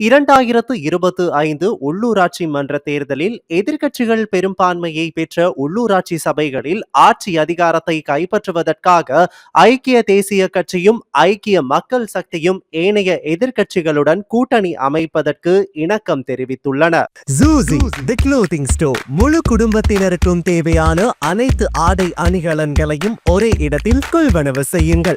இரண்டாயிரத்து இருபத்து ஐந்து உள்ளூராட்சி மன்ற தேர்தலில் எதிர்க்கட்சிகள் பெரும்பான்மையை பெற்ற உள்ளூராட்சி சபைகளில் ஆட்சி அதிகாரத்தை கைப்பற்றுவதற்காக ஐக்கிய தேசிய கட்சியும் ஐக்கிய மக்கள் சக்தியும் ஏனைய எதிர்க்கட்சிகளுடன் கூட்டணி அமைப்பதற்கு இணக்கம் தெரிவித்துள்ளன. தி முழு குடும்பத்தினருக்கும் தேவையான அனைத்து ஆடை அணிகலன்களையும் ஒரே இடத்தில் கொள்வனவு செய்யுங்கள்.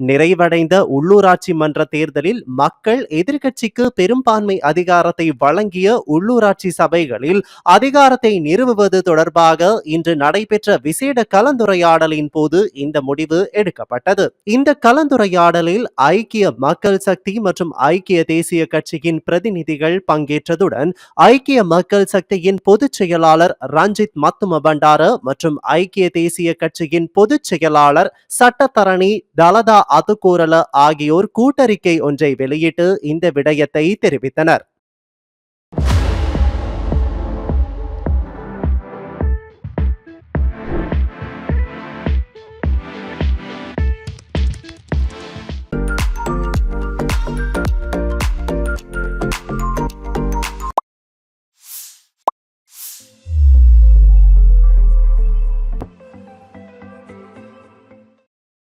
நிறைவடைந்த உள்ளூராட்சி மன்ற தேர்தலில் மக்கள் எதிர்கட்சிக்கு பெரும்பான்மை அதிகாரத்தை வழங்கிய உள்ளூராட்சி சபைகளில் அதிகாரத்தை நிறுவுவது தொடர்பாக இன்று நடைபெற்ற விசேட கலந்துரையாடலின் போது இந்த முடிவு எடுக்கப்பட்டது. இந்த கலந்துரையாடலில் ஐக்கிய மக்கள் சக்தி மற்றும் ஐக்கிய தேசிய கட்சியின் பிரதிநிதிகள் பங்கேற்றதுடன் ஐக்கிய மக்கள் சக்தியின் பொதுச் செயலாளர் ரஞ்சித் மத்தும பண்டார மற்றும் ஐக்கிய தேசிய கட்சியின் பொதுச் செயலாளர் சட்டத்தரணி தலதா அதுகோரல ஆகியோர் கூட்டறிக்கை ஒன்றை வெளியிட்டு இந்த விடயத்தை தெரிவித்தனர்.